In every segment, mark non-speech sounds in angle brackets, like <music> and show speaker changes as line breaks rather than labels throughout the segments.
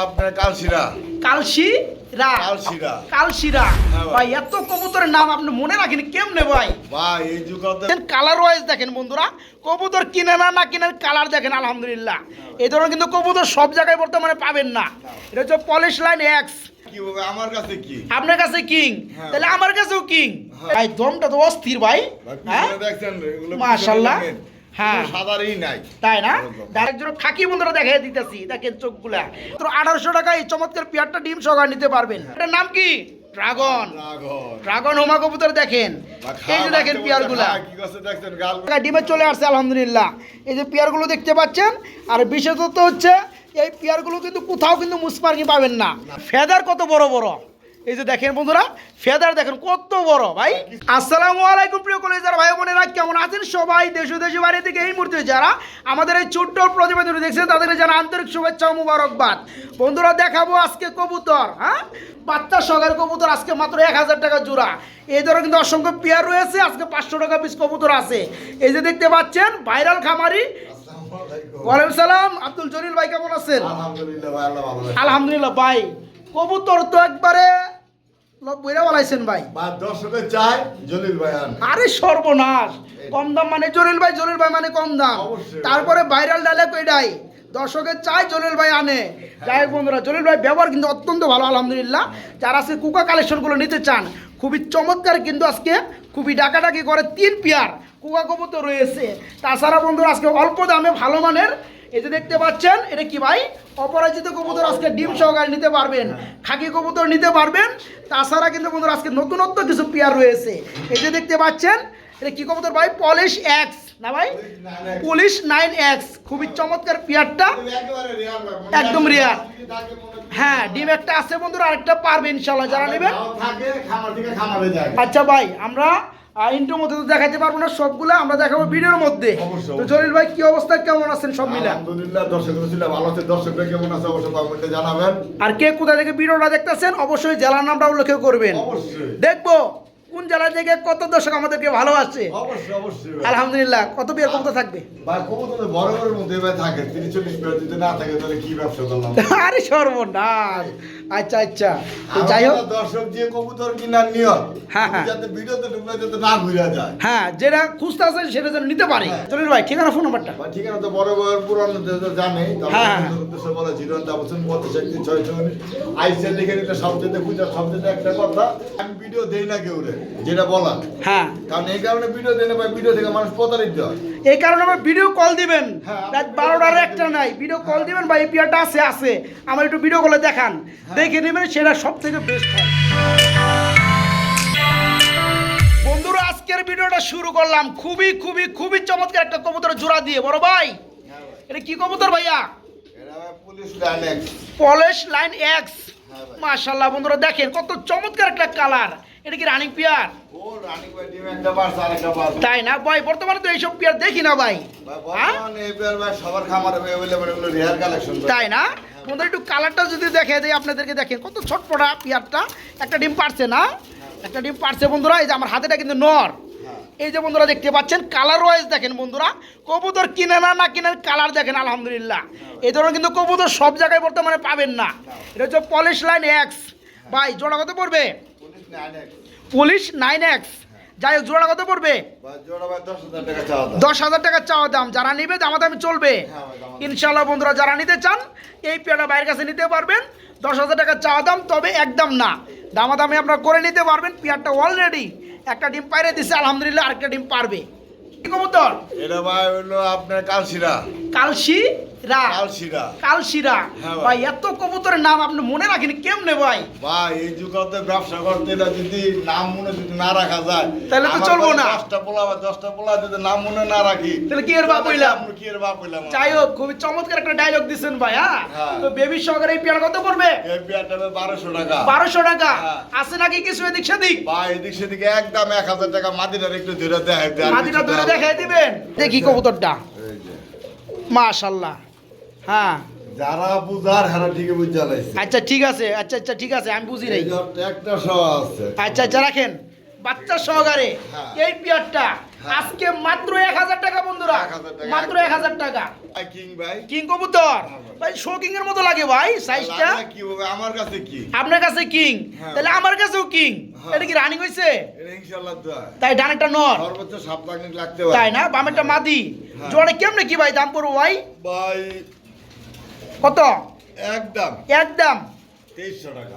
আপনার কালশিরা।
কালশি রা
কালশিরা।
কালশিরা।
হ্যাঁ ভাই।
এত কবুতরের নাম আপনি মনে রাখেন কেমনে ভাই?
ভাই এই যুগতে
কালার ওয়াইজ দেখেন বন্ধুরা কবুতর কিনে না না কিনে কালার দেখেন আলহামদুলিল্লাহ। এই ধরনের কিন্তু কবুতর সব জায়গায় বর্তমানে পাবেন না। এটা হচ্ছে পলিশ লাইন এক্স
আমার কাছে কি?
আপনার কাছে কিং
হ্যাঁ।
তাহলে আমার কাছেও কিং
হ্যাঁ।
ভাই দমটা তো অস্থির ভাই।
ভাই,
হ্যাঁ।
সাদারই নাই।
তাই না? খাকি বন্ধুরা দেখাই দিতেছি দেখেন চোখগুলা। তো আঠারোশো টাকা এই চমৎকার পেয়ারটা ডিম সহকার নিতে পারবেন। এটার নাম কি? ড্রাগন। ড্রাগন। হোমা কবুতর দেখেন। এই যে দেখেন পেয়ারগুলা।
হ্যাঁ,
ডিমে চলে আসছে আলহামদুলিল্লাহ। এই যে পেয়ারগুলো দেখতে পাচ্ছেন আর বিশেষত হচ্ছে এই পেয়ারগুলো কিন্তু কোথাও কিন্তু মুসমার্কি পাবেন না। ফেদার কত বড় বড়? এই যে দেখেন বন্ধুরা ফেদার দেখেন কত বড় ভাই। আসসালামু আলাইকুম প্রিয় কলেজার ভাই বোনেরা কেমন আছেন সবাই? দেশ দেশের বাইরে থেকে এই মুহূর্তে যারা আমাদের এই ছোট্ট প্রতিবেদন দেখছেন তাদের জানা আন্তরিক শুভেচ্ছা ও মুবারকবাদ। বন্ধুরা দেখাবো আজকে কবুতর হ্যাঁ? বাচ্চা সগার কবুতর আজকে মাত্র এক হাজার টাকা জোড়া। এই ধরো কিন্তু অসংখ্য পেয়ার রয়েছে আজকে পাঁচশো টাকা পিস কবুতর আছে। এই যে দেখতে পাচ্ছেন ভাইরাল খামারি। ওয়ালাইকুম সালাম আব্দুল জলিল ভাই কেমন আছেন?
আলহামদুলিল্লাহ ভাই।
কবুতর তো একবারে বইরা বলাইছেন ভাই।
বা দর্শকের চাই জলিল ভাই
আরে সর্বনাশ। কম দাম মানে জলিল ভাই জলিল ভাই মানে কম দাম। তারপরে ভাইরাল ডায়লগ এটাই দর্শকের চাই জলিল ভাই আনে। যাই বন্ধুরা জলিল ভাই ব্যবহার কিন্তু অত্যন্ত ভালো আলহামদুলিল্লাহ। যারা আজকে কুকা কালেকশনগুলো নিতে চান খুবই চমৎকার কিন্তু আজকে খুবই ডাকাডাকি করে তিন পেয়ার কুকা কবুতর রয়েছে। তাছাড়া বন্ধুরা আজকে অল্প দামে ভালো মানের এই যে দেখতে পাচ্ছেন এটা কি ভাই? অপরাজিত কবুতর আজকে ডিম সহকারে নিতে পারবেন খাকি কবুতর নিতে পারবেন তাছাড়া কিন্তু বন্ধুরা আজকে নতুনত্ব কিছু পেয়ার রয়েছে। এই যে দেখতে পাচ্ছেন এটা কি কবুতর ভাই? পলিশ এক্স না ভাই? পুলিশ নাইন এক্স খুবই চমৎকার পেয়ারটা একদম
রাখবেন।
হ্যাঁ ডিম একটা আছে বন্ধুরা আরেকটা পারবে ইনশাল্লাহ যারা নেবেন। আচ্ছা ভাই আমরা ইন্টোর মধ্যে তো দেখাতে পারব না সবগুলো আমরা দেখাবো ভিডিওর মধ্যে। তো জলিল ভাই কি অবস্থা? কেমন আছেন সব মিলে?
আলহামদুলিল্লাহ দর্শক ভালো আছে দর্শকরা কেমন আছে অবশ্যই কমেন্টে জানাবেন।
আর কে কোথা থেকে ভিডিওটা দেখতেছেন অবশ্যই জেলার নামটা উল্লেখ করবেন।
অবশ্যই।
দেখব। কোন জেলা থেকে কত দর্শক আমাদেরকে ভালোবাসে
অবশ্যই অবশ্যই
আলহামদুলিল্লাহ। কত বিয়ের কমতে থাকবে?
ভাই তো বড় বড় মধ্যে ভাই থাকে। চল্লিশ যদি না থাকে তাহলে কি ব্যবসা করলাম? <laughs>
আরে সর্বনাশ। আচ্ছা আচ্ছা। যাই হোক।
দর্শক যে কবুতর কিনার নিয়ত
হ্যাঁ, হ্যাঁ।
যাতে ভিডিওতে ঢুকলে যাতে না ঘুরে যায়।
হ্যাঁ যেটা খুঁজতে আছে সেটা যেন নিতে পারে।
হ্যাঁ।
জলিল ভাই ঠিকানা ফোন নাম্বারটা
ঠিকানা তো বড় বড় পুরানো জানে।
হ্যাঁ, হ্যাঁ।
উদ্দেশ্যে বলে জিরো বছর পঁচিশ একটি ছয় আইসে লিখে নিলে সবচেয়ে পূজা সবচেয়ে একটা কথা। আমি ভিডিও দেই না কেউ রে। যেটা বলা
হ্যাঁ।
কারণ এই কারণে ভিডিও ভাই ভিডিও থেকে মানুষ প্রতারিত হয়।
এই কারণে ভিডিও কল দিবেন।
হ্যাঁ,
রাত বারোটার একটা নাই। ভিডিও কল দিবেন ভাই এই পিয়ারটা আছে আছে। আমার একটু ভিডিও কলে দেখান।
হ্যাঁ।
দেখে নেবেন সেটা সব থেকে বেস্ট হয়। বন্ধুরা আজকের ভিডিওটা শুরু করলাম খুবই খুবই খুবই চমৎকার একটা কবুতর জোড়া দিয়ে। বড় ভাই এটা কি কবুতর ভাইয়া?
পুলিশ লাইন
এক্স
হ্যাঁ
মাশাল্লাহ বন্ধুরা দেখেন কত চমৎকার একটা কালার এটা কি রানিং পিয়ার তাই না? ভাই বর্তমানে তো এইসব পিয়ার দেখি না ভাই। হ্যাঁ? তাই না? বন্ধুরা একটু কালারটা যদি দেখে দেয় আপনাদেরকে দেখেন কত ছটপটা পিয়ারটা একটা ডিম পারছে না? একটা ডিম পারছে বন্ধুরা এই যে আমার হাতেটা কিন্তু নর। এই যে বন্ধুরা দেখতে পাচ্ছেন কালার ওয়াইজ দেখেন বন্ধুরা। কবুতর কিনে না না কিনে কালার দেখেন আলহামদুলিল্লাহ। এই ধরনের কিন্তু কবুতর সব জায়গায় বর্তমানে পাবেন না। এটা হচ্ছে পলিশ লাইন এক্স ভাই জোড়া কত পড়বে?
Police
nine X. যাই হোক জোড়া কত পড়বে?
দশ হাজার টাকা চাওয়া দাম।
যারা নিবে দামাদামি চলবে।
হ্যাঁ।
ইনশাল্লাহ বন্ধুরা যারা নিতে চান এই পেয়ারা বাইরের কাছে নিতে পারবেন। দশ হাজার টাকা চাওয়া দাম তবে একদম না। দামাদামি আপনারা করে নিতে পারবেন। পেয়ারটা অলরেডি একটা ডিম পাইরে দিছে আলহামদুলিল্লাহ আরেকটা ডিম পারবে। কবুতর
এটা ভাই হলো আপনার কালশিরা।
কালশি রা।
কালশিরা।
কালশিরা।
হ্যাঁ ভাই।
এত কবুতরের নাম আপনি মনে রাখেন কেমনে ভাই?
ভাই এই যুগতে ব্যবসা করতে এটা যদি নাম মনে যদি না রাখা যায়
তাহলে তো চলবো না।
দশটা পোলা বা দশটা পোলা যদি নাম মনে না রাখি
তাহলে কি এর বাপ হইলাম?
কি এর বাপ হইলাম
যাই হোক খুবই চমৎকার একটা ডায়লগ দিচ্ছেন ভাই হ্যাঁ?
হ্যাঁ।
তো বেবি সহকারে এই পেয়ার কত পড়বে?
এই বারোশো টাকা।
বারোশো টাকা।
হ্যাঁ।
আছে নাকি কিছু এদিক সেদিক?
ভাই এদিক সেদিকে একদম এক হাজার টাকা মাদিটার একটু ধরে দেখাই দেয়
মাটিটা ধরে দেখাই দিবেন? দেখি কবুতরটা। মাশাল্লাহ। হ্যাঁ।
যারা বুঝার হারা ঠিকই বুঝা লাইছে।
আচ্ছা ঠিক আছে আচ্ছা আচ্ছা ঠিক আছে আমি বুঝি নাই।
একটা সহ আছে।
আচ্ছা আচ্ছা রাখেন। বাচ্চা সহকারে
হ্যাঁ।
এই পিয়ারটা আজকে মাত্র এক হাজার টাকা বন্ধুরা। মাত্র এক হাজার টাকা।
কিং ভাই?
কিং কবুতর।
হ্যাঁ, ভাই।
শোকিং এর মতো লাগে ভাই সাইজটা
কি হবে আমার কাছে কি।
আপনার কাছে কিং?
হ্যাঁ।
তাহলে আমার কাছেও কিং।
হ্যাঁ।
এটা কি রানিং
ইনশাআল্লাহ দোয়া
তাই ডানেরটা নর।
সর্বোচ্চ সপ্তাহ লাগতে পারে।
তাই না? বামেরটা মাদি।
হ্যাঁ।
জোড়া কেমনে কি ভাই দাম পড়ব ভাই?
ভাই
কত?
একদম
একদম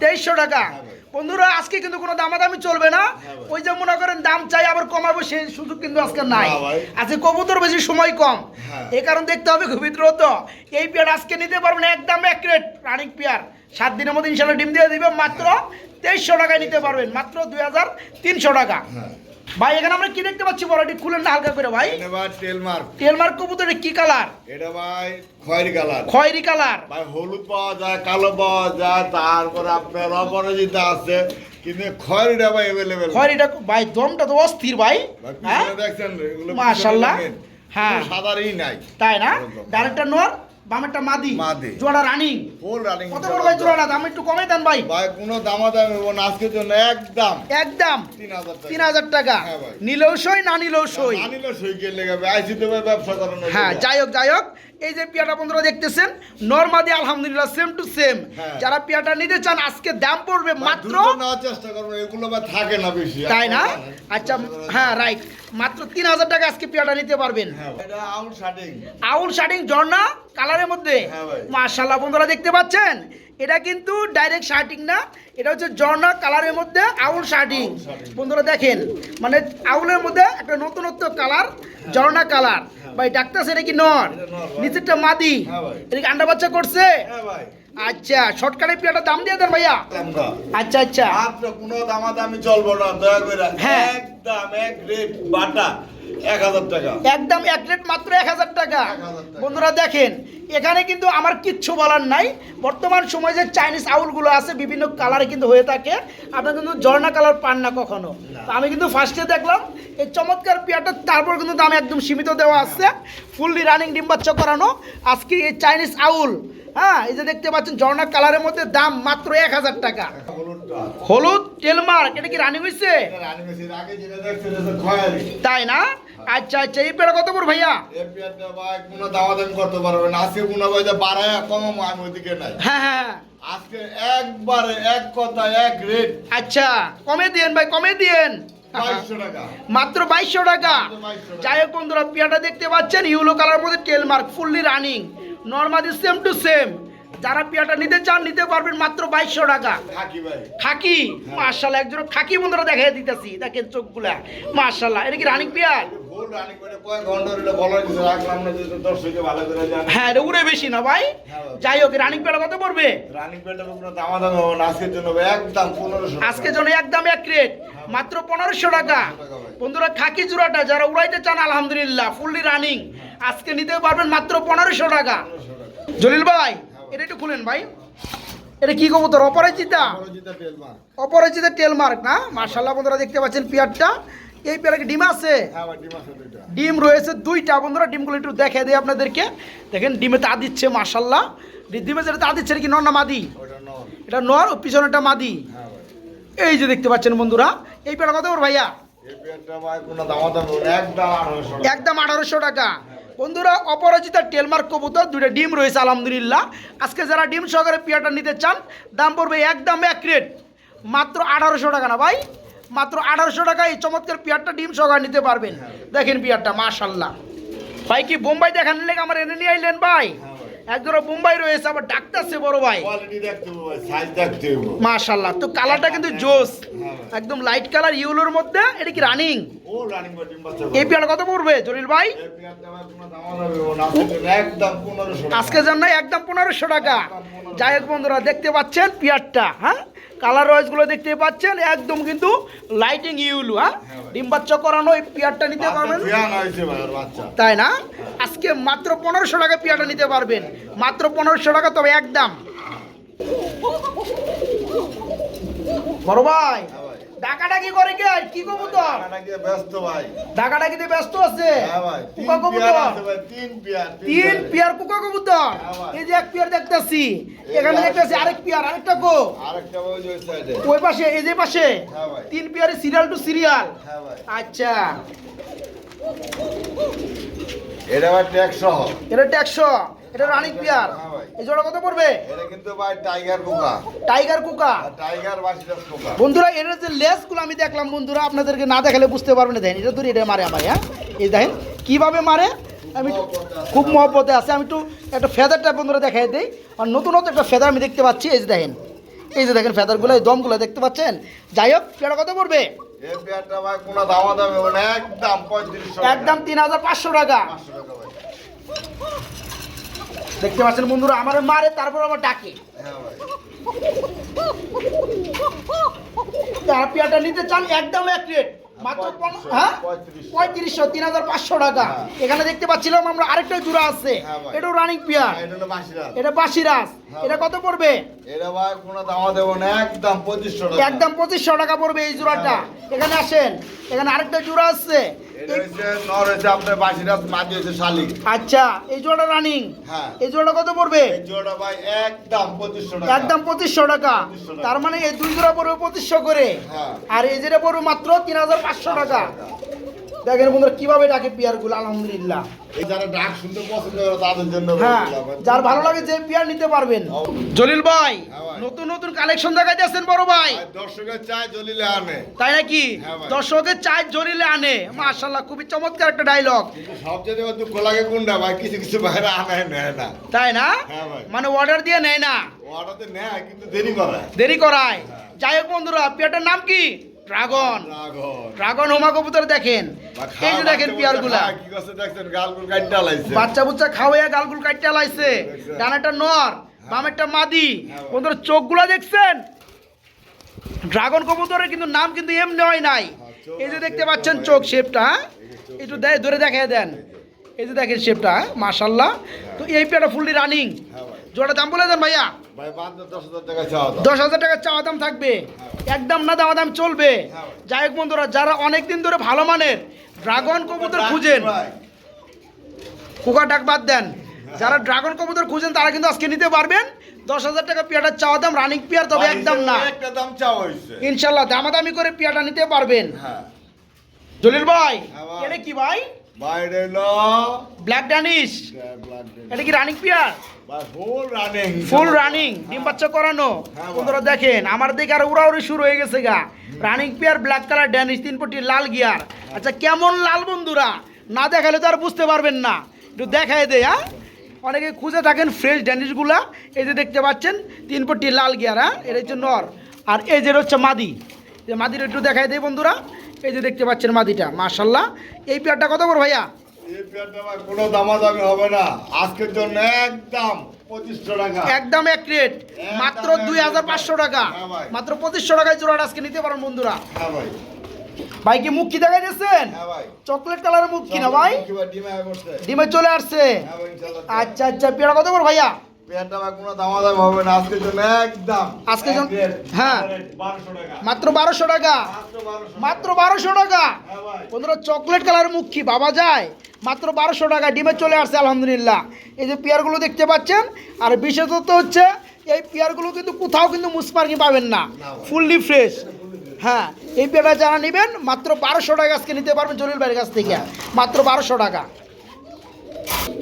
তেইশশো টাকা। হ্যাঁ।
বন্ধুরা আজকে কিন্তু কোনো দামাদামি চলবে না।
হ্যাঁ
ওই যে মনে করেন দাম চাই আবার কমাবো সেই সুযোগ কিন্তু আজকে নাই। আজকে কবুতর বেশি সময় কম।
এ
এই কারণ দেখতে হবে খুবই দ্রুত। এই পেয়ার আজকে নিতে পারবেন একদম এক রেট রানিং পেয়ার। সাত দিনের মধ্যে ইনশাল্লাহ ডিম দিয়ে দিবে মাত্র তেইশশো টাকায় নিতে পারবেন মাত্র দুই হাজার তিনশো টাকা।
হ্যাঁ।
ভাই এখানে আমরা কি দেখতে পাচ্ছি? বড়টি খুলেন না হালকা করে ভাই।
এটা ভাই টেলমার্ক
টেলমার্ক কবুতরের কি কালার?
এটা ভাই খয়েরি কালার।
খয়েরি কালার।
ভাই হলুদ পাওয়া যায় কালো পাওয়া যায় তারপরে আপনার অপরাজিতা আছে কিন্তু খয়েরিটা ভাই অ্যাভেলেবেল
খয়েরিটা ভাই দমটা তো অস্থির ভাই। হ্যাঁ?
দেখছেন এগুলো
মাশাআল্লাহ। হ্যাঁ।
সাদারই নাই।
তাই না। ডাইরেক্টর নোর? বামেরটা মাদি
মাদি।
জোড়া রানিং।
ফুল রানিং
কত বড় ভাই জোড়া দাম একটু কমে দেন ভাই।
ভাই কোনো দামাদামি হব না আজকের জন্য একদম।
একদম।
তিন হাজার টাকা। হ্যাঁ
নিলেও সই না নিলেও সই।
গেলে সই কে লেগে আইসি তো ভাই ব্যবসা করানো
হ্যাঁ যাই হোক যাই হোক। এই যে পিয়াটা বন্ধুরা দেখতেছেন নর্মাদি আলহামদুলিল্লাহ সেম টু সেম। যারা পিয়াটা নিতে চান আজকে দাম পড়বে মাত্র
চেষ্টা করব এগুলো থাকে না বেশি।
তাই না? আচ্ছা। হ্যাঁ রাইট মাত্র তিন হাজার টাকা আজকে পিয়াটা নিতে পারবেন।
হ্যাঁ
আউল শার্টিং ঝর্ণা কালারের মধ্যে।
হ্যাঁ।
মাশাল্লাহ বন্ধুরা দেখতে পাচ্ছেন? এটা কিন্তু ডাইরেক্ট শার্টিং না এটা হচ্ছে ঝর্ণা কালারের মধ্যে আউল শার্টিং বন্ধুরা দেখেন মানে আউলের মধ্যে একটা নতুনত্ব কালার ঝর্ণা কালার। ভাই ডাক্তার এটা কি নর। নিচেরটা মাদি।
হ্যাঁ
এটা কি আন্ডা বাচ্চা করছে?
হ্যাঁ ভাই।
আচ্ছা শর্টকাটে পিয়াটা দাম দিয়ে দেন ভাইয়া। আচ্ছা আচ্ছা।
কোনো দামাদামি চলবো না দয়া করে।
হ্যাঁ।
একদম এক রেট বাটা।
একদম এক রেট মাত্র এক হাজার টাকা। বন্ধুরা দেখেন এখানে কিন্তু আমার কিচ্ছু বলার নাই। বর্তমান সময়ে যে চাইনিজ আউলগুলো আছে বিভিন্ন কালারে কিন্তু হয়ে থাকে। আপনার কিন্তু ঝর্ণা কালার পান না কখনো। আমি কিন্তু ফার্স্টে দেখলাম এই চমৎকার পেয়ারটা তারপর কিন্তু দাম একদম সীমিত দেওয়া আছে। ফুললি রানিং ডিম বাচ্চা করানো। আজকে এই চাইনিজ আউল হ্যাঁ এই যে দেখতে পাচ্ছেন ঝর্ণা কালারের মধ্যে দাম মাত্র এক হাজার টাকা। হলুদ টেলমার্ক এটা কি রানিং হয়েছে তাই না? আচ্ছা আচ্ছা এই পেয়ারা কত করে ভাইয়া?
কোনো দামাদামি করতে পারবে না। আজকে কোনো ভাই যে বাড়ায় কমাবো আমি ওইদিকে নাই।
হ্যাঁ হ্যাঁ হ্যাঁ।
আজকে একবারে এক কথা এক রেট
আচ্ছা কমে দিয়েন ভাই কমে দিয়েন। মাত্র বাইশশো টাকা।
মাত্র 2200 টাকা।
যাই হোক বন্ধুরা পিয়াটা দেখতে পাচ্ছেন ইউলো কালার মধ্যে tail mark fully running normally same to same যারা পিয়াটা নিতে চান নিতে পারবেন মাত্র বাইশশো টাকা। খাকি মার্শাল একজন খাকি বন্ধুরা দেখাই দিতেছি। দেখেন চোখগুলা। মার্শাল্লাহ এটা কি রানিক পিয়ার? হ্যাঁ এটা উড়ে বেশি না ভাই।
হ্যাঁ
যাই হোক রানিং কত পড়বে?
রানিং পেয়ারটা কোনো দামাদামি হবে না আজকের জন্য একদম পনেরোশো
আজকে জন্য একদম এক রেট মাত্র পনেরোশো টাকা। বন্ধুরা খাকি জোড়াটা যারা উড়াইতে চান আলহামদুলিল্লাহ ফুললি রানিং আজকে নিতে পারবেন মাত্র পনেরোশো টাকা। জলিল ভাই এটা একটু খুলেন ভাই। এটা কি কবুতর? অপরাজিতা? অপরাজিতা টেলমার্ক না? মার্শাল্লাহ বন্ধুরা দেখতে পাচ্ছেন পেয়ারটা। এই পেয়ারে কি ডিম আছে?
হ্যাঁ ডিম
রয়েছে দুইটা। বন্ধুরা ডিমগুলো একটু দেখে দিই আপনাদেরকে। দেখেন ডিমে তা দিচ্ছে মার্শাল্লাহ ডিমে যেটা তা দিচ্ছে কি নর না মাদি? এটা নর ও পিছনেটা মাদি।
হ্যাঁ
এই যে দেখতে পাচ্ছেন বন্ধুরা এই পেয়ারা কত ভাইয়া?
একদম আঠারোশো টাকা।
টাকা। বন্ধুরা অপরাজিতা টেলমার্ক কবুতর দুইটা ডিম রয়েছে আলহামদুলিল্লাহ। আজকে যারা ডিম সহকারে পিয়াটা নিতে চান দাম পড়বে একদম এক রেট মাত্র আঠারোশো টাকা না ভাই? মাত্র আঠারোশো টাকা এই চমৎকার পিয়ারটা ডিম সহকারে নিতে পারবেন। দেখেন পিয়ারটা মাশাল্লাহ ভাই কি বোম্বাই দেখান লেগে আমার এনে নিয়ে আইলেন ভাই?
হ্যাঁ
একজোড়া বোম্বাই রয়েছে আবার ডাক্তারছে বড় ভাই। মাশাল্লাহ তো কালারটা কিন্তু জোস।
হ্যাঁ
একদম লাইট কালার ইউলোর মধ্যে এটা কি রানিং এই পিয়ারটা কত পড়বে জলিল ভাই? আজকে জন্য একদম পনেরোশো টাকা। যাই হোক বন্ধুরা দেখতে পাচ্ছেন পিয়ারটা হ্যাঁ? কালার ওয়াইজগুলো দেখতে পাচ্ছেন একদম কিন্তু লাইটিং ইউলু হ্যাঁ? ডিম বাচ্চা করানো এই পিয়ারটা নিতে পারবেন? তাই না? আজকে মাত্র পনেরোশো টাকা পিয়ারটা নিতে পারবেন। মাত্র পনেরোশো টাকা তবে একদম। বড়
হ্যাঁ ভাই
ডাকাডাকি করে কে? কি কবুতর?
ব্যস্ত ভাই।
ডাকাডাকিতে ব্যস্ত আছে?
ভাই তিন
কুকা কবুতর।
তিন পেয়ার
কুকা কবুতর? এই যে এক পেয়ার দেখতেছি এখানে দেখতেছি আরেক পেয়ার আরেকটা কো?
ওই
পাশে এই যে পাশে?
হ্যাঁ
তিন পেয়ারে সিরিয়াল টু সিরিয়াল আচ্ছা।
এটা ট্যাক্স
এটা ট্যাক্সো এটা রানিং পিয়ার।
হ্যাঁ
এই জোড়া কত পড়বে?
এটা কিন্তু ভাই টাইগার পোকা
টাইগার কুকা?
টাইগার বাসিটাস পোকা
বন্ধুরা এর যে লেসগুলো আমি দেখলাম বন্ধুরা আপনাদেরকে না দেখালে বুঝতে পারবেন না। দেখেন এটা ধরে এটা মারে আমার হ্যাঁ? এই দেখেন কীভাবে মারে? আমি খুব মহব্বতে আছে। আমি একটু একটা ফেদারটা বন্ধুরা দেখাই দিই। আর নতুনত একটা ফেদার আমি দেখতে পাচ্ছি। এই যে দেখেন এই যে দেখেন ফেদারগুলো এই দমগুলো দেখতে পাচ্ছেন? যাই হোক পেয়ারা কত পড়বে?
একদম
একদম তিন হাজার পাঁচশো টাকা।
পাঁচশো টাকা ভাই।
দেখতে পাচ্ছেন বন্ধুরা আমার মারে তারপর আমার ডাকে। নিতে চান একদম এক রেট। মাত্র হ্যাঁ?
পঁয়ত্রিশশো।
পঁয়ত্রিশশো তিন হাজার পাঁচশো টাকা।
হ্যাঁ।
এখানে দেখতে পাচ্ছিলাম আমরা আরেকটা জোড়া আছে।
হ্যাঁ
এটাও রানিং পেয়ার
এটা
এটা। কত পড়বে?
এটা ভাই কোনো দামা দেবো না একদম পঁচিশশো টাকা।
একদম পঁচিশশো টাকা পড়বে এই জোড়াটা। এখানে আসেন। এখানে আরেকটা জোড়া আছে। আচ্ছা এই রানিং
হ্যাঁ।
এই কত পড়বে?
একদম পঁচিশশো টাকা।
একদম পঁচিশশো টাকা।
2500 টাকা।
তার মানে এই দুই জোড়া পড়বে পঁচিশশো করে।
হ্যাঁ।
আর এই যেটা পড়বে মাত্র তিন হাজার পাঁচশো টাকা। দেখেন বন্ধুরা কীভাবে ডাকে পেয়ারগুলো আলহামদুলিল্লাহ।
যারা ডাক শুনতে পছন্দ করে তাদের জন্য
হ্যাঁ যার ভালো লাগে যে পেয়ার নিতে পারবেন। জলিল ভাই
হ্যাঁ
নতুন নতুন কালেকশন দেখাইতেছেন বড় ভাই।
দর্শকের চায় জলিলে আনে।
তাই নাকি?
হ্যাঁ ভাই।
দর্শকের চাই জলিলে আনে। মাশাল্লাহ খুবই চমৎকার একটা ডায়লগ
সবচেয়ে আমার দুঃখ লাগে কোনটা ভাই? কিছু কিছু বাইরে আনে নেয় না।
তাই না? মানে অর্ডার দিয়ে নেয় না?
ওটাতে নেয় কিন্তু দেরি করে
দেরি করায়। যাই হোক বন্ধুরা পেয়ারটার নাম কি? ড্রাগন। ড্রাগন। হোমা কবুতর দেখেন। এই যে দেখেন
লাইছে
বাচ্চা বুচ্চা খাওয়াইয়া গালগুল কাটতে লাইছে
দেখছেন?
ডানাটা নর বামেরটা মাদি।
হ্যাঁ।
বন্ধুরা চোখগুলা দেখছেন? ড্রাগন কবুতরের কিন্তু নাম কিন্তু এমনি হয় নাই।
হ্যাঁ,
এই যে দেখতে পাচ্ছেন চোখ শেপটা একটু দেয় ধরে দেখাই দেন। এই যে। দেখেন শেপটা মাশাল্লাহ তো এই পেয়ারটা ফুললি রানিং।
হ্যাঁ
জোড়া দাম বলে দেন ভাইয়া।
দশ হাজার টাকা চাওয়া
দাম থাকবে। একদম না দাওয়া দাম চলবে।
হ্যাঁ।
যাই হোক বন্ধুরা যারা অনেক দিন ধরে ভালো মানের ড্রাগন কবুতর খুঁজেন
ভাই,
কুকার ডাক বাদ দেন। যারা ড্রাগন কবুতর খুঁজেন তারা কিন্তু আজকে নিতে পারবেন। দশ হাজার টাকা পেয়ারটা চাওয়া দাম রানিং পেয়ার তবে একদম না।
দাম চাওয়া
ইনশাল্লাহ দামাদামি করে পেয়ারটা নিতে পারবেন।
হ্যাঁ।
জলিল ভাই
হ্যাঁ
এটা কি ভাই?
বাইরে
ব্ল্যাক ডানিশ এটা কি রানিং পেয়ার?
ভাই ফুল রানিং
ফুল রানিং ডিম বাচ্চা করানো।
হ্যাঁ
বন্ধুরা দেখেন আমার দিকে আর উড়াউড়ি শুরু হয়ে গেছে গা। Running pair black colour Danish তিন পটি লাল গিয়ার আচ্ছা কেমন লাল বন্ধুরা? না দেখালে তো আর বুঝতে পারবেন না। একটু দেখায় দেয় হ্যাঁ? অনেকে খুঁজে থাকেন ফ্রেশ ড্যানিশগুলা এই যে দেখতে পাচ্ছেন তিন পটি লাল গিয়ার হ্যাঁ? এটা হচ্ছে নর। আর এই যে হচ্ছে মাদি। যে মাদির একটু দেখায় দেয় বন্ধুরা। এই যে দেখতে পাচ্ছেন মাদিটা মাশাল্লাহ এই পেয়ারটা কত বড় ভাইয়া?
এই কোনো দামাদামি হবে না। আজকের জন্য একদম
একদম এক রেট মাত্র দুই হাজার পাঁচশো টাকা।
হ্যাঁ
মাত্র পঁচিশশো টাকায় জোড়াটা আজকে নিতে পারেন বন্ধুরা।
হ্যাঁ ভাই।
কি মুখ কি দেখা
হ্যাঁ
চকলেট কালারের মুখ কি না ভাই?
ডিমে
চলে আসছে। আচ্ছা আচ্ছা পেড়া কত করে ভাইয়া?
রেট,
হ্যাঁ। মাত্র বারোশো টাকা।
মাত্র বারোশো
টাকা।
হ্যাঁ
বন্ধুরা চকলেট মুখ বাবা যায়। মাত্র বারোশো টাকা ডিমে চলে আসছে আলহামদুলিল্লাহ। এই যে পেয়ারগুলো দেখতে পাচ্ছেন আর বিশেষত হচ্ছে এই পেয়ারগুলো কিন্তু কোথাও কিন্তু মুসমার্কি পাবেন না। ফুললি ফ্রেশ হ্যাঁ এই পেয়ারটা যারা নেবেন মাত্র বারোশো টাকা আজকে নিতে পারবেন জলিল ভাইয়ের কাছ থেকে। মাত্র বারোশো টাকা।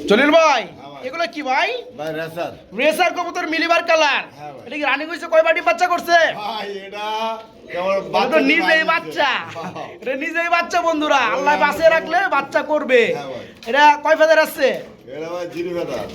জলিল ভাই। এগুলো কি ভাই?
ভাই রেসার।
রেসার কবুতর মিলিবার কালার।
হ্যাঁ
এটা কি রানিং কইছে কয় বাটি বাচ্চা করছে?
ভাই এটা
নিজেই বাচ্চা। এটা নিজেই বাচ্চা বন্ধুরা। আল্লাহ বাঁচিয়ে রাখলে বাচ্চা করবে।
হ্যাঁ
এটা কয় ফেদার আছে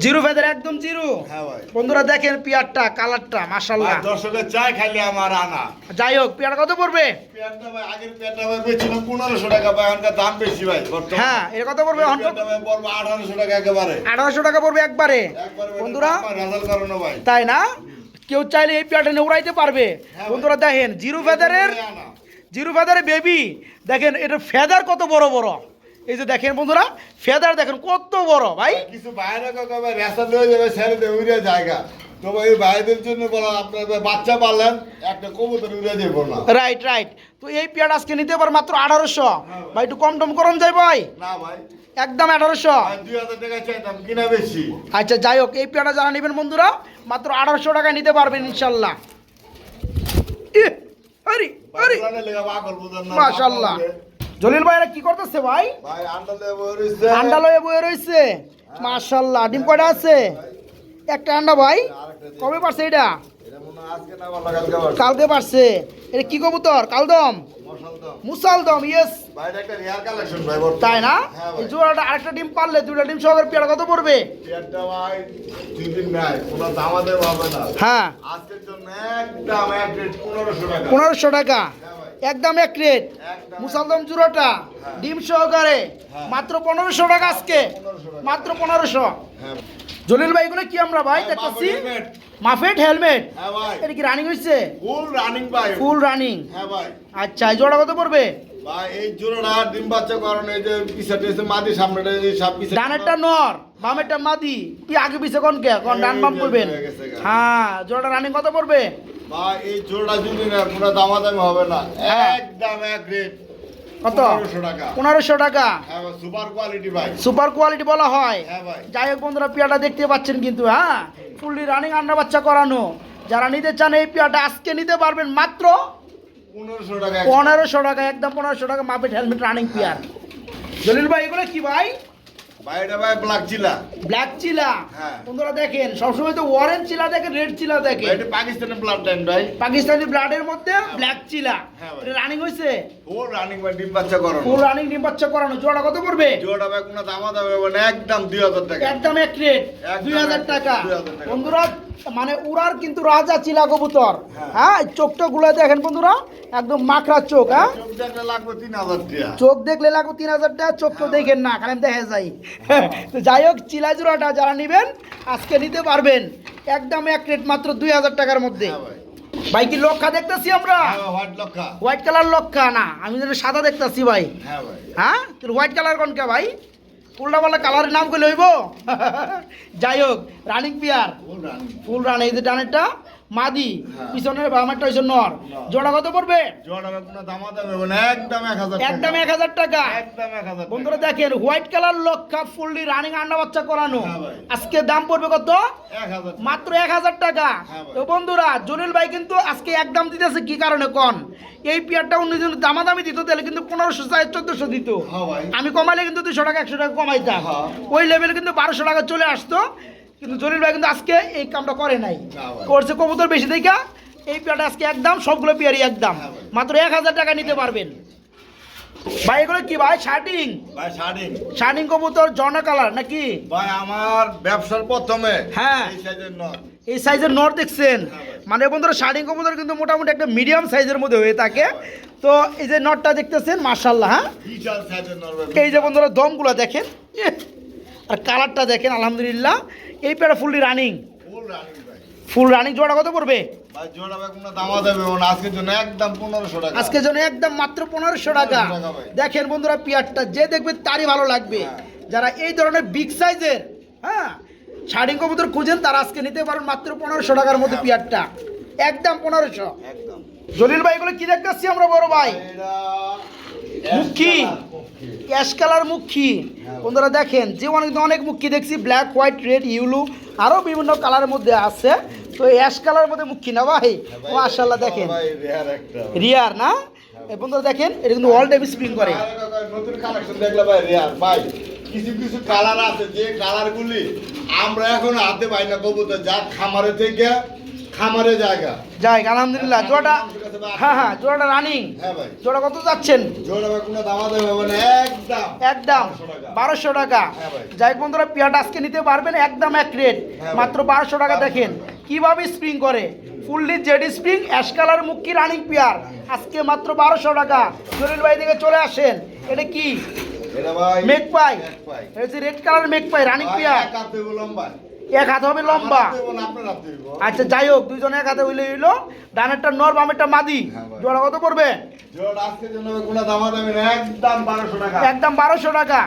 জিরো
ফেদার একদম জিরো।
হ্যাঁ
বন্ধুরা দেখেন পিয়ারটা কালারটা মাশাল্লাহ
দর্শকের চাই খালি আমার আনা।
যাই হোক পিয়ার কত পড়বে?
পেয়ারটা ভাই আগের পেয়ারটা ভাই বেচছিলাম পনেরোশো টাকা ভাই এখনকার দাম বেশি ভাই
হ্যাঁ এটা কত পড়বে এখন
ভাই পড়ব আঠারোশো টাকা একেবারে।
আঠারোশো টাকা পড়বে একবারে।
একবারে
বন্ধুরা
রেজাল্ট করানো ভাই।
তাই না? কেউ চাইলে এই পিয়ারটা নিয়ে উড়াইতে পারবে। বন্ধুরা দেখেন জিরো ফেদারের। জিরো ফেদারের বেবি দেখেন এটা ফেদার কত বড় বড়। এই যে দেখেন বন্ধুরা ফেদার দেখেন কত বড় ভাই।
কিছু বাইরে কাউকে রেশন লয়ে যাবে ছেড়ে দেবে উড়ে জায়গা। এই ভাইদের জন্য বলা আপনার বাচ্চা পারলেন একটা কবুতর উড়ে যাব না।
রাইট রাইট তো এই পেয়ার আজকে নিতে পার মাত্র আঠারোশো। ভাই। একটু কম টম যাই ভাই।
না ভাই।
একদম আঠারোশো।
কিনা বেশি।
আচ্ছা যাই হোক এই পেয়ারটা যারা নেবেন বন্ধুরা মাত্র আঠারোশো নিতে পারবেন ইনশাল্লাহ। আরে আরে। জলিল ভাইরা কি করতেছে ভাই?
আন্ডা
লয়ে বয়ে রয়েছে মাশাল্লাহ ডিম কয়টা আছে? একটা আন্ডা ভাই। কবে পারছে এটা?
হয় কালকে
পারছে। এটা কি কবুতর? কালদম? মুসালদম ইয়েস। তাই না?
হ্যাঁ
এই জোড়াটা আরেকটা ডিম পারলে দুটা ডিম সহকারে পেয়ারা কত পড়বে? হ্যাঁ।
পনেরোশো টাকা। হ্যাঁ
একদম এক রেট মুসালদম জুড়োটা ডিম সহকারে।
হ্যাঁ।
মাত্র পনেরোশো টাকা আজকে। মাত্র পনেরোশো।
হ্যাঁ।
জলিল ভাই এগুলো কি আমরা ভাই দেখতেছি? মাফেট হেলমেট
হ্যাঁ
এটা কি রানিং হয়েছে
ফুল রানিং ভাই।
ফুল রানিং
হ্যাঁ ভাই।
আচ্ছা এই জোড়া কত পড়বে?
ভাই এই জোড়াটা ডিম বাচ্চা কারণ এই যে পিছাতে এসে মাদি সামনেটা এই সব পিছে
ডানেরটা নর বামেরটা মাদি। কি আগে পিছে কোন কে? কোন ডান বাম করবেন
হয়ে গেছে গা।
হ্যাঁ জোড়াটা রানিং কত পড়বে?
ভাই এই জোড়াটা যদি না কোনো দামাদামি হবে না।
হ্যাঁ।
একদম এক রেট।
কত?
পনেরোশো টাকা। হ্যাঁ সুপার কোয়ালিটি ভাই।
সুপার কোয়ালিটি বলা হয়।
হ্যাঁ
যাই হোক বন্ধুরা পিয়াটা দেখতে পাচ্ছেন কিন্তু হ্যাঁ? ফুললি রানিং আন্ডা বাচ্চা করানো। যারা নিতে চান এই পিয়াটা আজকে নিতে পারবেন মাত্র
পনেরোশো টাকা
পনেরোশো টাকা একদম পনেরোশো টাকা মাপেট হেলমেট রানিং পিয়ার। জলিল ভাই এগুলো কি ভাই?
ব্ল্যাক চিলা
ব্ল্যাক চিলা। বন্ধুরা দেখেন সবসময় তো অরেঞ্জ চিলা দেখেন রেড চিলা দেখেন
এটা পাকিস্তানের ব্লাড টাইম ভাই।
পাকিস্তানি ব্লাডের মধ্যে ব্ল্যাক চিলা এটা রানিং হয়েছে?
ফুল রানিং ভাই ডিম বাচ্চা করো
ফুল রানিং ডিম বাচ্চা করানো। জোড়া কত পড়বে?
ভাই কোনো দামাদামি হবে একদম দুই হাজার টাকা।
একদম এক রেট দুই হাজার টাকা।
2000 টাকা।
বন্ধুরা মানে উড়ার কিন্তু রাজা চিলা কবুতর।
হ্যাঁ।
হ্যাঁ এই চোখটা গুলো দেখেন বন্ধুরা একদম মাখরা চোখ হ্যাঁ?
চোখ দেখলে লাগবে তিন হাজার টাকা।
চোখ তো দেখেন না খালি দেখা যায় তো যাই হোক চিলা জোড়াটা যারা নেবেন আজকে নিতে পারবেন। একদম এক রেট মাত্র দুই হাজার টাকার মধ্যে।
হ্যাঁ ভাই।
কি লক্ষা দেখতেছি আমরা?
হ্যাঁ হোয়াইট
কালার লক্ষা না আমি যেন সাদা দেখতেছি ভাই।
হ্যাঁ ভাই।
হ্যাঁ? হোয়াইট কালার কোনটা ভাই? উল্টা পাল্টা কালারের নাম করে লইব <laughs> যাই হোক running pair.
Full running
full run এই যে ডানেরটা। মাদি
হ্যাঁ।
পিছনের বামেরটা হইছে নর। জোড়া কত পড়বে?
একদম টাকা।
একদম
একদম
বন্ধুরা দেখেন হোয়াইট কালার লক্ষা ফুললি রানিং আন্ডা বাচ্চা করানো।
হ্যাঁ
আজকে দাম পড়বে কত?
এক হাজার
মাত্র এক হাজার টাকা।
হ্যাঁ
তো বন্ধুরা জলিল ভাই কিন্তু আজকে একদম দিতেছে কি কারণে কন? এই পিয়ারটা অন্য জন দামাদামি দিত তাহলে কিন্তু পনেরোশো চাই চোদ্দশো দিত। আমি কমাইলে কিন্তু দুশো টাকা একশো টাকা কমাইতাম। ওই লেভেলে কিন্তু বারোশো টাকা চলে আসতো। কিন্তু জলিল ভাই কিন্তু আজকে এই কামটা করে নাই। করছে কবুতর বেশি দেখা এই পেয়ারটা আজকে একদম সবগুলো পেয়ারই একদম।
হ্যাঁ
মাত্র এক হাজার টাকা নিতে পারবেন। ভাই এগুলো কি ভাই? শার্টিং?
ভাই শাড়ি
শার্টিং কবুতর জর্না কালার নাকি?
ভাই আমার ব্যবসার প্রথমে।
হ্যাঁ।
এই সাইজের নয়
এই সাইজের নর দেখছেন?
হ্যাঁ
মানে বন্ধুরা শার্টিং কবুতর কিন্তু মোটামুটি একটা মিডিয়াম সাইজের মধ্যে হয়ে থাকে। তো এই যে নটটা দেখতেছেন মার্শাল্লাহ হ্যাঁ। এই যে বন্ধুরা দমগুলো দেখেন। ইহ, আর কালারটা দেখেন আলহামদুলিল্লাহ। এই পেয়ারা fully running
full running
full running জোড়া কত পড়বে?
আজকের জন্য একদম পনেরোশো টাকা।
আজকের জন্য একদম মাত্র পনেরোশো টাকা।
1500 টাকা ভাই।
দেখেন বন্ধুরা পিয়ারটা যে দেখবে তারই ভালো লাগবে।
হ্যাঁ।
যারা এই ধরনের বিগ সাইজের হ্যাঁ শাড়িং কবুতর খুঁজেন তারা আজকে নিতে পারেন মাত্র পনেরোশো টাকার মধ্যে
হ্যাঁ।
পিয়ারটা। একদম পনেরোশো।
একদম।
জলিল ভাই এগুলো কি দেখতেছি আমরা বড় ভাই? মুখী অ্যাশ কালার মুখী
হ্যাঁ।
বন্ধুরা দেখেন যে অনেক অনেক মুখী দেখছি ব্ল্যাক হোয়াইট রেড ইউলু আরও বিভিন্ন কালারের মধ্যে আছে। তো অ্যাশ কালারের মধ্যে মুখী না ভাই? মাশাল্লাহ দেখেন।
রেয়ার
না? বন্ধুরা দেখেন এটা কিন্তু অল টাইম স্প্রিং করে।
নতুন কালেকশন দেখলে ভাই রেয়ার ভাই কিছু কিছু কালার আছে যে কালার গুলি আমরা এখন হাতে পাই না কবুতর। যা খামারে থেকে খামারে জায়গা।
যাই আলহামদুলিল্লাহ। জোড়াটা হ্যাঁ হ্যাঁ জোড়াটা রানিং।
হ্যাঁ ভাই।
জোড়া কত যাচ্ছেন?
জোড়া ভাই কোনো দামাদামি হবে না একদম।
একদম। বারোশো টাকা।
হ্যাঁ
যাই বন্ধুরা পিয়াটা আজকে নিতে পারবেন একদম এক রেট।
হ্যাঁ
মাত্র বারোশো টাকা দেখেন। কীভাবে স্প্রিং করে? ফুললি জেডি স্প্রিং অ্যাশ কালার মুক্কি রানিং পিয়ার। আজকে মাত্র বারোশো টাকা। জলিল ভাই থেকে চলে আসেন। এটা কি? Magpie red colour magpie running pair.
এক হাতে
হবে লম্বা। আচ্ছা যাই হোক দুইজনে এক হাতে হইলে হইল। ডানেরটা নর বামেরটা মাদি।
হ্যাঁ
জোড়া কত পড়বে
একদম বারোশো টাকা।
একদম বারোশো টাকা।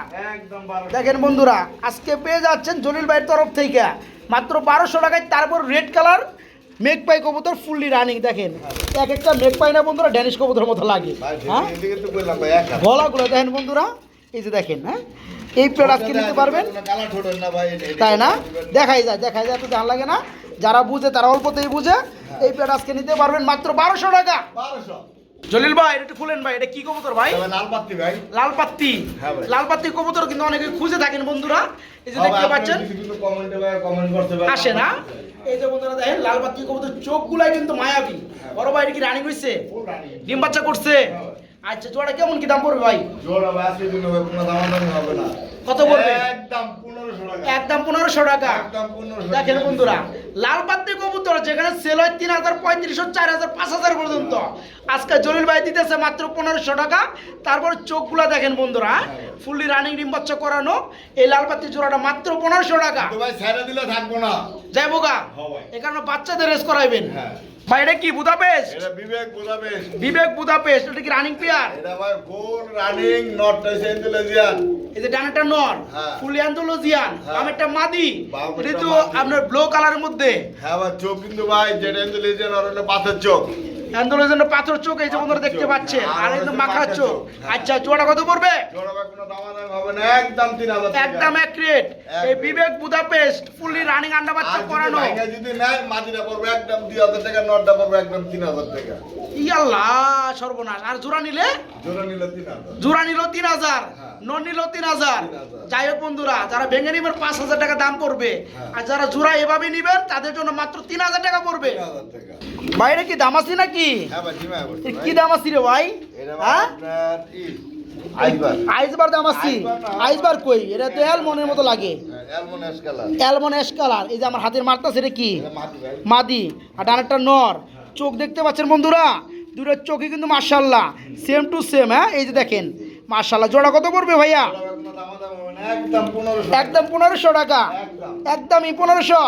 দেখেন বন্ধুরা আজকে পেয়ে যাচ্ছেন জলিল ভাইয়ের তরফ থেকে। মাত্র বারোশো টাকায় তারপর রেড কালার মেঘ পাই কবুতর ফুললি রানিং দেখেন। এক একটা মেঘ পাই না বন্ধুরা ড্যানিশ কবুতর মতো লাগে। হ্যাঁ। গলাগুলো দেখেন বন্ধুরা এই যে দেখেন হ্যাঁ? এই প্লেট আজকে নিতে পারবেন? তাই না? দেখাই যায় দেখাই যায় তো জান লাগে না। যারা বুঝে তারা অল্পতেই বুঝে। এই প্লেট আজকে নিতে পারবেন মাত্র বারোশো টাকা।
বারোশো।
জলিল ভাই এটা খুলেন ভাই এটা কি কবুতর ভাই?
লাল পাত্তি ভাই।
লাল পাত্তি
হ্যাঁ
লাল পাত্তি কবুতর কিন্তু অনেকে খুঁজে থাকেন বন্ধুরা। এই যে দেখতে পাচ্ছেন।
কিছু কিছু কমেন্টে ভাই কমেন্ট করতে পারেন।
আসে না? এই যে বন্ধুরা দেখেন লাল পাত্তি কবুতর চোখগুলাই কিন্তু মায়াবী। বড় ভাই এটা কি রানিং
রানী।
ডিম বাচ্চা করছে। আচ্ছা জোড়া কেমন কি দাম পড়বে ভাই?
জোড়া ভাই আজকের জন্য ভাই কোনো দামাদামি হবে না।
কত পড়বে?
একদম পনেরোশো টাকা।
একদম পনেরোশো টাকা।
একদম 1500
দেখেন বন্ধুরা লাল পাত্তি কবুতর যেখানে সেল হয় তিন হাজার পঁয়ত্রিশশো চার হাজার পাঁচ হাজার পর্যন্ত। আজকে জলিল ভাই দিতেছে মাত্র পনেরোশো টাকা। তারপর চোখগুলা দেখেন বন্ধুরা ফুললি রানিং ডিম বাচ্চা করানো এই লাল পাত্তি জোড়াটা মাত্র পনেরোশো টাকা।
তো ভাই ছেড়ে দিলে থাকব না।
যাই বোগা
হ্যাঁ ভাই।
এ কারণে বাচ্চাদের রেস করাইবেন।
হ্যাঁ।
ভাই এটা কি বুদাপেস্ট?
এটা বিবেক বুদাপেস্ট।
বিবেক বুদাপেস্ট এটা কি রানিং পেয়ার
এটা ভাই গোল রানিং নট সেন্টুলেজিয়ান
এই যে ডানাটা নর। ফুলি অ্যান্ডোলজিয়ান। বামেরটা মাদি। এটা তো আপনার ব্লু কালারের মধ্যে।
হ্যাঁ ভাই চোখ কিন্তু ভাই যেটা অ্যান্ডোলজিয়ান আর হলো পাথর চোখ।
পাথর চোখ এই যে বন্ধুরা দেখতে। পাচ্ছেন।
আর
এই চোখ।
হ্যাঁ।
আচ্ছা কত পড়বে?
একদম
এক রেট এই বিবেক বুদাপেস্ট রানিং আন্ডা বাচ্চা
যদি
করানো।
যদি নেয় মাটিটা পড়বে একদম দুই হাজার টাকা নটটা পড়বে একদম তিন হাজার টাকা।
ইয়াল্লাহ সর্বনাশ। আর জোড়া নিলে?
জোড়া নিলে তিন হাজার।
জোড়া নিল তিন হাজার।
হ্যাঁ।
নন তিন হাজার যাই হোক বন্ধুরা যারা ভেঙে নিবেন পাঁচ হাজার টাকা দাম পড়বে
হ্যাঁ।
আর যারা জোড়া এভাবে নিবেন তাদের জন্য মাত্র তিন হাজার টাকা পড়বে। বাইরে কি দাম আছে নাকি?
হ্যাঁ।
কি দাম আছে রে ভাই? হ্যাঁ? আইসবার। দাম
আইসবার।
কই? এটা তো অ্যালমনের মতো লাগে।
কালার
অ্যালমন অ্যাশ কালার এই যে আমার হাতের মারতা সেটা কি? মাদি আর ডানারটা নর। চোখ দেখতে পাচ্ছেন বন্ধুরা? দুটো চোখে কিন্তু মার্শাল্লাহ সেম টু সেম হ্যাঁ? এই যে দেখেন। মার্শাল্লাহ জোড়া কত পড়বে ভাইয়া?
একদম পনেরোশো
টাকা। একদমই পনেরোশো।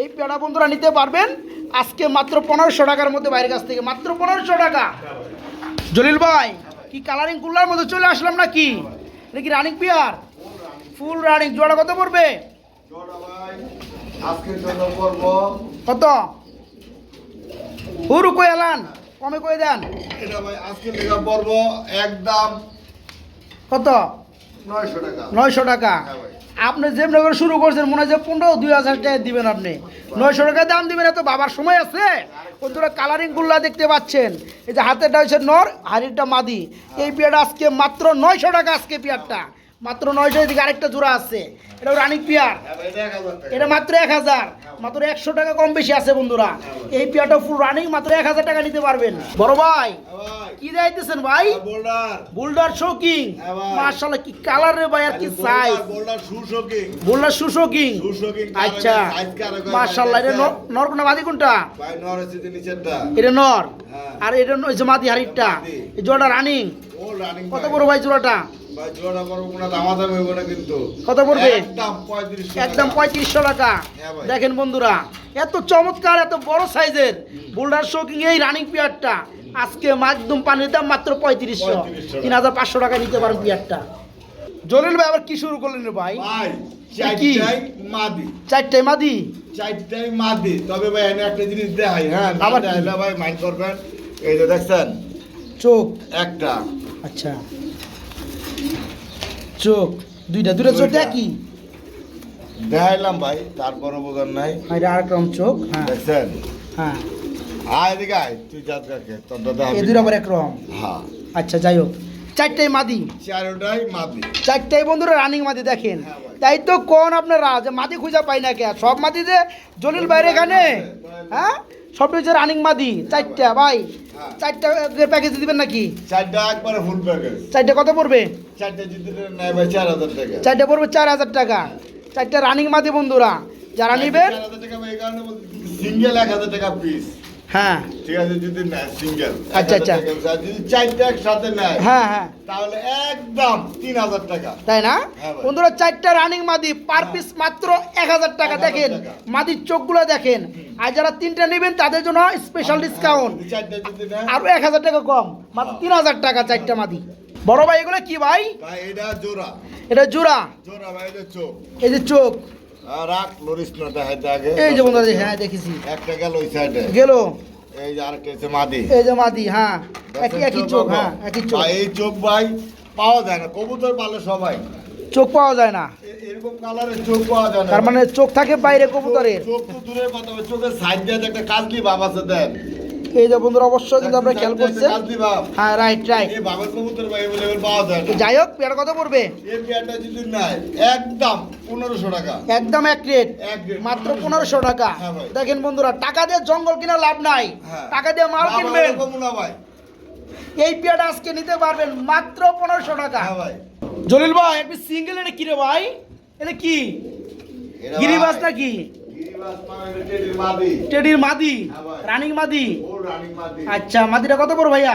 এই পেড়া বন্ধুরা নিতে পারবেন। আজকে মাত্র পনেরোশো টাকার মধ্যে বাইরের কাছ থেকে। মাত্র পনেরোশো টাকা। জলিল ভাই, কি কালারিং কুলার মধ্যে চলে আসলাম নাকি? এটা কি রানিং পেয়ার ফুল রানিং জোড়া কত পড়বে? কত? হুরু কই এলান কমে কই দেন?
এটা ভাই আজকের লেখা পড়ব একদম
কত?
নয়শো টাকা। হ্যাঁ।
আপনি যেমনি করে শুরু করছেন মনে হয় যে পনেরো দুই হাজার টাকা দিবেন আপনি। নয়শো টাকা দাম দিবেন এত বাবার সময় আছে? বন্ধুরা কালারিং গুল্লা দেখতে পাচ্ছেন। এই যে হাতেরটা হচ্ছে নর হাড়িটা মাদি। এই পেয়ারটা আজকে মাত্র নয়শো টাকা আজকে পেয়ারটা। মাত্র নয়শো এদিকে আরেকটা জোড়া আছে। এটা রানিং পেয়ার।
হ্যাঁ এটা
মাত্র এক হাজার। মাত্র একশো টাকা কম বেশি আছে বন্ধুরা। এই পেয়ারটা ফুল রানিং মাত্র এক হাজার টাকা নিতে পারবেন। বড় ভাই
হ্যাঁ
কি যাইতেছেন ভাই?
বোল্ডার।
শোকিং
হ্যাঁ
মার্শাল্লাহ কি কালার রে ভাই আর কি সাইজ
বোল্ডার সুশোকিং
সুশোকিং আচ্ছা। মার্শাল্লাহ এটা নর- কোনটা মাদি কোনটা? এটা নর।
হ্যাঁ।
আর এটা যে মাদি। এই জোড়াটা রানিং কত বড় ভাই জোড়াটা? কত পড়বে?
একদম
পঁয়ত্রিশশো টাকা।
হ্যাঁ
দেখেন বন্ধুরা এত চমৎকার এত বড় সাইজের বুলডার শোকিং এই রানিং পিয়ারটা আজকে একদম পানির দাম মাত্র পঁয়ত্রিশশো। তিন হাজার পাঁচশো টাকা নিতে পারেন পিয়ারটা জলিল ভাই আবার কি শুরু করলেন ভাই? কি?
মাদি।
চারটায় মাদি?
চারটাই মাদি। তবে ভাই এনে একটা জিনিস দেখাই হ্যাঁ?
আবার
ভাই মাইন্ড করবেন। এই যে দেখছেন
চোখ।
একটা।
আচ্ছা। চোখ। দুইটা দুইটা চোখ। একই।
দেখাইলাম ভাই তারপরে বোঝার নাই।
আর এটা রকম চোখ হ্যাঁ।
দেখছেন?
হ্যাঁ।
আয় আয় তুই কাকে তোর দাদা
এই রকম।
হ্যাঁ।
আচ্ছা যাই হোক। চারটাই মাদি।
চারোটাই মাদি।
চারটাই বন্ধুরা রানিং মাদি দেখেন।
হ্যাঁ
তাই তো কোন আপনারা যে মাদি খুঁজে পাই না কে? সব মাদি যে জলিল বাইরে এখানে? হ্যাঁ? সব হচ্ছে রানিং মাদি চারটা ভাই।
হ্যাঁ।
চারটা প্যাকেজ দিবেন নাকি?
চারটা একবারে ফুল প্যাকেজ
চারটা কত পড়বে?
চারটা যদি নেয় ভাই চার হাজার টাকা।
চারটা পড়বে চার হাজার টাকা। চারটা রানিং মাদি বন্ধুরা যারা নিবেন
সিঙ্গেল এক হাজার টাকা পিস
হ্যাঁ।
ঠিক আছে যদি নেয় সিঙ্গেল
আচ্ছা, আচ্ছা।
যদি চারটা একসাথে নেয়
হ্যাঁ হ্যাঁ।
তাহলে একদম তিন হাজার টাকা।
তাই না?
হ্যাঁ
বন্ধুরা চারটা রানিং মাদি পার পিস মাত্র এক হাজার টাকা দেখেন। মাদির চোখগুলো দেখেন। আর যারা তিনটা নেবেন তাদের জন্য স্পেশাল ডিসকাউন্ট
যদি নেয়।
আরও এক হাজার টাকা কম। মাত্র তিন হাজার টাকা চারটা মাদি। বড় ভাই এগুলো কি ভাই
এটা জোড়া।
এটা জোড়া।
জোড়া ভাই এটা চোখ।
এই যে চোখ।
রাখ লরিস না দেখাইতে আগে
এই যে বন্ধুরা হ্যাঁ দেখেছি।
একটা গেল ওই সাইডে
গেল?
এই যে আরেকটা হচ্ছে মাদি।
এই যে মাদি হ্যাঁ। একই একই চোখ হ্যাঁ একই চোখ।
এই চোখ ভাই পাওয়া যায় না। কবুতর পালে সবাই।
চোখ পাওয়া যায় না।
এরকম কালারের চোখ পাওয়া যায় না।
তার মানে চোখ থাকে বাইরে কবুতরের।
চোখ তো দূরের কথা চোখের সাইড দিয়ে একটা কাজলি ভাব আছে দেন
এই যে বন্ধুরা অবশ্যই কিন্তু আপনারা খেয়াল করছেন হ্যাঁ রাইট রাইট। যাই হোক পেয়ার কত পড়বে।
একদম পনেরোশো টাকা।
একদম এক রেট মাত্র
1500
পনেরোশো টাকা।
হ্যাঁ ভাই।
দেখেন বন্ধুরা টাকা দিয়ে জঙ্গল কিনা লাভ নাই।
হ্যাঁ।
টাকা দিয়ে মাল কিনবেন। এই পেয়ারটা আজকে নিতে পারবেন মাত্র পনেরোশো টাকা।
হ্যাঁ ভাই।
জলিল ভাই আপনি সিঙ্গেল এটা কি রে ভাই? এটা কি? গিরিবাস নাকি?
টেডির মাদি। হ্যাঁ
রানিং মাদি। আচ্ছা মাদিটা কত পড় ভাইয়া?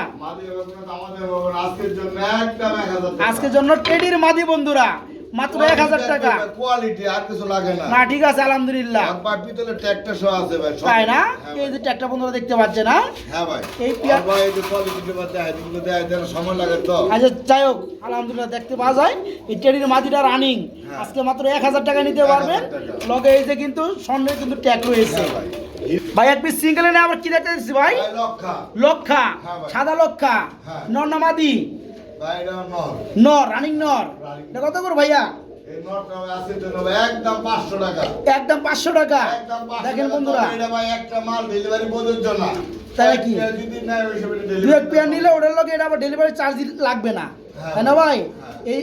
আজকের জন্য
টেডির মাদি বন্ধুরা। মাত্র এক হাজার টাকা।
কোয়ালিটি আর কিছু লাগে না।
না ঠিক আছে আলহামদুলিল্লাহ।
পাট পিতলের ট্র্যাক্টর সহ আছে ভাই
তাই না?
হ্যাঁ
এই যে ট্যাগটা বন্ধুরা দেখতে পাচ্ছে না
হ্যাঁ ভাই।
এই পেয়ার-
ভাই এই যে কোয়ালিটি গুলো দেয় এগুলো দেয় দেয় সময় লাগে তো।
আচ্ছা যাই হোক আলহামদুলিল্লাহ দেখতে পাওয়া যায়। এই টেডির মাদিটা রানিং
হ্যাঁ।
আজকে মাত্র এক হাজার টাকা নিতে
1000
পারবেন। লগে এই যে কিন্তু স্বর্ণের কিন্তু ট্যাগ রয়েছে।
হ্যাঁ ভাই।
ভাই এক পিস সিঙ্গেলে নিয়ে আবার কি দেখতে ভাই?
লক্ষা।
লক্ষা।
হ্যাঁ
সাদা লক্ষা।
হ্যাঁ।
নর্নামাদি
নর।
নর রানিং নর। এটা কত করে ভাইয়া?
একদম পাঁচশো টাকা।
একদম পাঁচশো টাকা।
একদম 500
দেখেন বন্ধুরা।
তবে এটা ভাই একটা মাল ডেলিভারি প্রযোজ্য না।
দু এক পেয়ার নিলে ওটার লগে এটা আবার ডেলিভারি চার্জ লাগবে না।
হ্যাঁ।
তাই না ভাই?
হ্যাঁ।
এই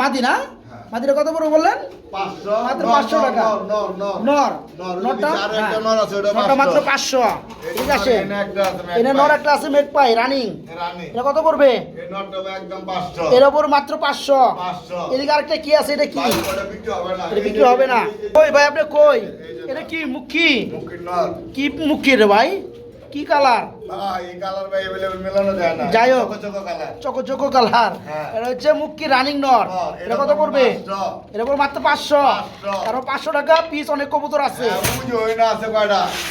মাদি না?
হ্যাঁ।
মাদিটা কত করে বললেন? মাত্র
নর,
500
নর,
টাকা।
নর, নর, নর।
নর।
নর, ওই
নরটা?
নিচে আরও একটা। নর আছে, ওটা
নরটা মাত্র পাঁচশো। ঠিক আছে।
এনে একটা আছে,
এনে
এক
নর একটা আছে মেট পাই রানিং। এটা কত করবে। এর ওপর মাত্র পাঁচশো। এদিকে আরেকটা কি আছে এটা কি?
বিক্রি হবে না।
এটা বিক্রি হবে না। কই ভাই আপনি কই? এটা কি মুখি। কি মুখি রে ভাই? কি কালার
এই কালার ভাই available মেলানো যায় না।
যাই হোক।
Choco choco colour. হ্যাঁ।
এটা হচ্ছে মুখি রানিং নর
নর,
এটা কত পড়বে
500
এর মাত্র পাঁচশো
500
কারণ পাঁচশো টাকা পিস অনেক কবুতর আছে
হ্যাঁ?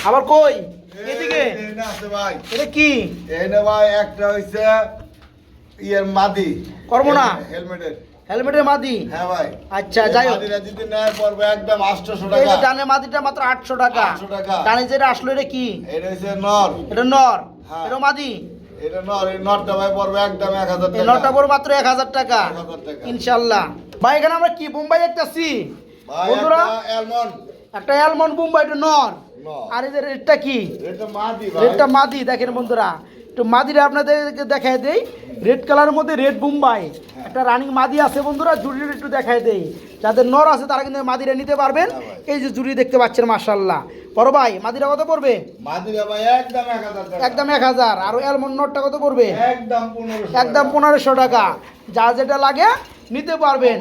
আবার কই এদিকে
আছে ভাই।
এটা কি
না ভাই, একটা হইছে ইয়ের মাদি
করব না?
হেলমেটের
হেলমেটের মাদি?
হ্যাঁ ভাই।
আচ্ছা যাই হোক।
যদি নেয় পড়বে একদম 800
এই ডানে মাদিটা মাত্র আটশো টাকা।
800 টাকা।
ডানে যেটা আসলো এটা কি?
এটা হচ্ছে নর।
এটা নর।
হ্যাঁ।
এটা মাদি?
এটা নর এই নরটা ভাই পড়বে একদম 1000
এই
টাকা।
নটা পড়বে মাত্র এক হাজার টাকা।
1000 টাকা।
ইনশাল্লাহ। ভাই এখানে আমরা কি বোম্বাই দেখতেছি?
ভাই
বন্ধুরা
একটা অ্যালমন্ড
একটা অ্যালমন্ড বোম্বাই এটা নর। আর এই যে রেটটা কি?
এটা মাদি ভাই।
রেডটা মাদি দেখেন বন্ধুরা। একটু মাদিটা আপনাদেরকে দেখায় দেই। রেড কালারের মধ্যে রেড বুম্বাই একটা রানিং মাদি আছে বন্ধুরা জুড়ির একটু দেখায় দেই। যাদের নর আছে তারা কিন্তু মাদিরা নিতে পারবেন। এই যে জুড়ি দেখতে পাচ্ছেন মার্শাল্লাহ বড় ভাই মাদিরা কত পড়বে?
একদম 1000 টাকা।
একদম এক হাজার। আর অ্যালমন্ড নটটা কত পড়বে?
একদম
একদম পনেরোশো টাকা। যা যেটা লাগে নিতে পারবেন।